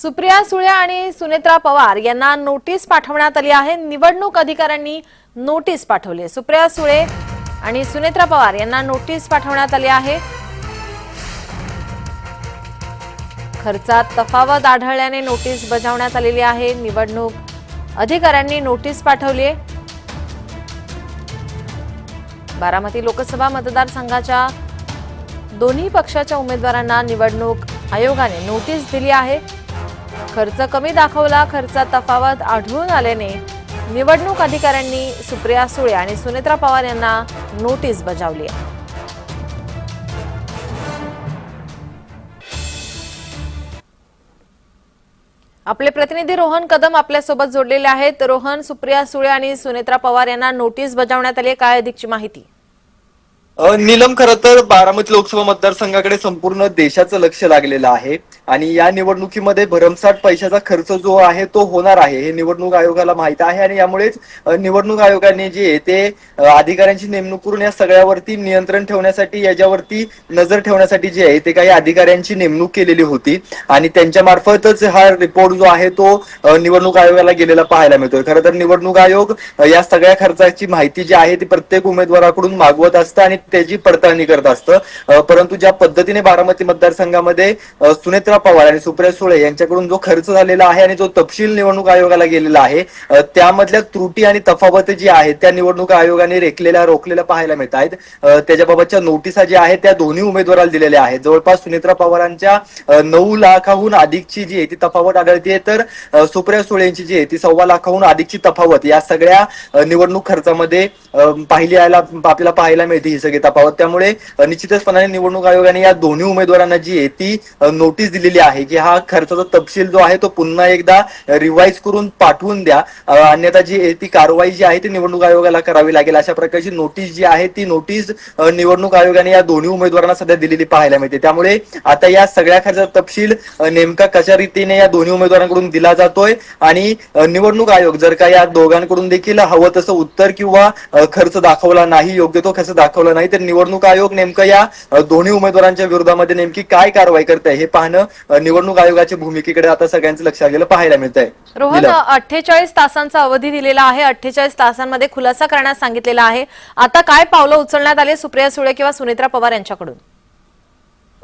सुप्रिया सुळे आणि सुनेत्रा पवार यांना नोटीस पाठवण्यात आली आहे. निवडणूक अधिकाऱ्यांनी नोटीस पाठवली आहे. सुप्रिया सुळे आणि सुनेत्रा पवार यांना नोटीस पाठवण्यात आली आहे. खर्चात तफावत आढळल्याने नोटीस बजावण्यात आलेली आहे. निवडणूक अधिकाऱ्यांनी नोटीस पाठवली आहे. बारामती लोकसभा मतदारसंघाच्या दोन्ही पक्षाच्या उमेदवारांना निवडणूक आयोगाने नोटीस दिली आहे. खर्च कमी दाखवला खर्चात तफावत आढळून आल्याने निवडणूक अधिकाऱ्यांनी सुप्रिया सुळे आणि सुनेत्रा पवार यांना नोटीस बजावली आहे. आपले प्रतिनिधी रोहन कदम आपल्यासोबत जोडलेले आहेत. रोहन सुप्रिया सुळे आणि सुनेत्रा पवार यांना नोटीस बजावण्यात आली आहे. काय अधिकची माहिती? नीलम खरं तर बारामती लोकसभा मतदारसंघाकडे संपूर्ण देशाचं लक्ष लागलेलं आहे. आणि या निवडणुकीमध्ये भरमसाठ पैशाचा खर्च जो आहे तो होणार आहे. हे निवडणूक आयोगाला माहीत आहे आणि यामुळेच निवडणूक आयोगाने जे आहे ते अधिकाऱ्यांची नेमणूक करून या सगळ्यावरती नियंत्रण ठेवण्यासाठी याच्यावरती नजर ठेवण्यासाठी जे आहे ते काही अधिकाऱ्यांची नेमणूक केलेली होती. आणि त्यांच्या मार्फतच हा रिपोर्ट जो आहे तो निवडणूक आयोगाला गेलेला पाहायला मिळतोय. खरं तर निवडणूक आयोग या सगळ्या खर्चाची माहिती जी आहे ती प्रत्येक उमेदवाराकडून मागवत असतं आणि त्याची पडताळणी करत असतं. परंतु ज्या पद्धतीने बारामती मतदारसंघामध्ये सुनेत्रा पवार आणि सुप्रिया सुळे यांच्याकडून जो खर्च झालेला आहे आणि जो तपशील निवडणूक आयोगाला गेलेला आहे त्यामधल्या त्रुटी आणि तफावत जी आहेत त्या निवडणूक आयोगाने रेखलेल्या रोखलेल्या पाहायला मिळत आहेत. त्याच्याबाबतच्या नोटिसा ज्या आहेत त्या दोन्ही उमेदवाराला दिलेल्या आहेत. जवळपास सुनेत्रा पवारांच्या नऊ लाखाहून अधिकची जी आहे ती तफावत आढळते तर सुप्रिया सुळे यांची जी आहे ती सव्वा लाखाहून अधिकची तफावत या सगळ्या निवडणूक खर्चामध्ये पाहिली यायला आपल्याला पाहायला मिळते ही सगळी तफावत त्यामुळे निश्चितचपणाने निवडणूक आयोगाने या दोन्ही उमेदवारांना जी आहे ती नोटीस दिलेली आहे की हा खर्चाचा तपशील जो आहे तो पुन्हा एकदा रिवाईज करून पाठवून द्या. अन्यथा जी ती कारवाई जी आहे ती निवडणूक आयोगाला करावी लागेल. अशा प्रकारची नोटीस जी आहे ती नोटीस निवडणूक आयोगाने या दोन्ही उमेदवारांना सध्या दिलेली पाहायला मिळते. त्यामुळे आता या सगळ्या खर्चाचा तपशील नेमका कशा रीतीने या दोन्ही उमेदवारांकडून दिला जातोय आणि निवडणूक आयोग जर का या दोघांकडून देखील हवं तसं उत्तर किंवा खर्च दाखवला नाही योग्य तो खर्च दाखवला नाही तर निवडणूक आयोग नेमकं या दोन्ही उमेदवारांच्या विरोधामध्ये नेमकी काय कारवाई करत आहे हे पाहणं निवडणूक आयोगाच्या भूमिकेकडे आता सगळ्यांचं लक्ष लागलेलं पाहायला मिळत आहे रोहन अठ्ठेचाळीस तासांचा अवधी दिलेला आहे. अठ्ठेचाळीस तासांमध्ये खुलासा करण्यास सांगितलेला आहे. आता काय पावलं उचलण्यात आले सुप्रिया सुळे किंवा सुनेत्रा पवार यांच्याकडून?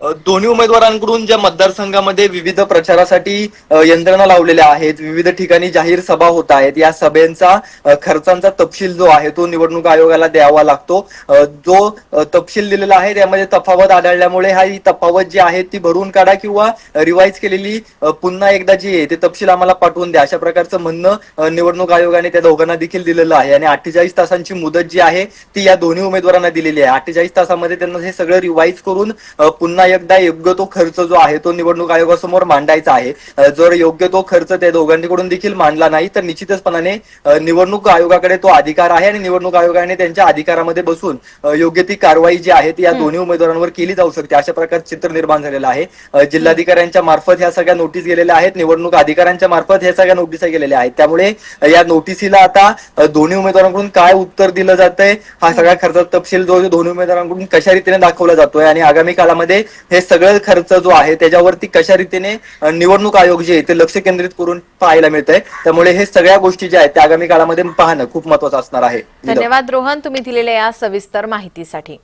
दोन्ही उमेदवारांकडून ज्या मतदारसंघामध्ये विविध प्रचारासाठी यंत्रणा लावलेल्या आहेत विविध ठिकाणी जाहीर सभा होत आहेत या सभेचा खर्चांचा तपशील जो आहे तो निवडणूक आयोगाला द्यावा लागतो. जो तपशील दिलेला आहे त्यामध्ये तफावत आढळल्यामुळे हा ही तफावत जी आहे ती भरून काढा किंवा रिवाईज केलेली पुन्हा एकदा जी आहे ते तपशील आम्हाला पाठवून द्या. अशा प्रकारचं म्हणणं निवडणूक आयोगाने त्या दोघांना देखील दिलेलं आहे. आणि अठ्ठेचाळीस तासांची मुदत जी आहे ती या दोन्ही उमेदवारांना दिलेली आहे. अठ्ठेचाळीस तासामध्ये त्यांना हे सगळं रिवाईज करून पुन्हा एकदा योग्य तो खर्च जो आहे तो निवडणूक आयोगासमोर मांडायचा आहे. जर योग्य तो खर्च त्या दोघांकडून देखील मांडला नाही तर निश्चितचपणाने निवडणूक आयोगाकडे तो अधिकार आहे आणि निवडणूक आयोगाने त्यांच्या अधिकारामध्ये बसून योग्य ती कारवाई जी आहे ती या दोन्ही उमेदवारांवर केली जाऊ शकते. अशा प्रकारचं चित्र निर्माण झालेलं आहे. जिल्हाधिकाऱ्यांच्या मार्फत ह्या सगळ्या नोटीस गेलेल्या आहेत. निवडणूक अधिकाऱ्यांच्या मार्फत ह्या सगळ्या नोटिसा गेलेल्या आहेत. त्यामुळे या नोटिसीला आता दोन्ही उमेदवारांकडून काय उत्तर दिलं जातंय हा सगळा खर्चाचा तपशील जो दोन्ही उमेदवारांकडून कशा रीतीने दाखवला जातोय आणि आगामी काळामध्ये हे सगळं खर्च जो आहे त्याच्यावरती कशा रीतीने निवडणूक आयोग जे आहे ते लक्ष केंद्रित करून पाहायला मिळत आहे त्यामुळे हे सगळ्या गोष्टी ज्या आहेत त्या आगामी काळामध्ये पाहणं खूप महत्वाचं असणार आहे. धन्यवाद रोहन तुम्ही दिलेल्या या सविस्तर माहितीसाठी.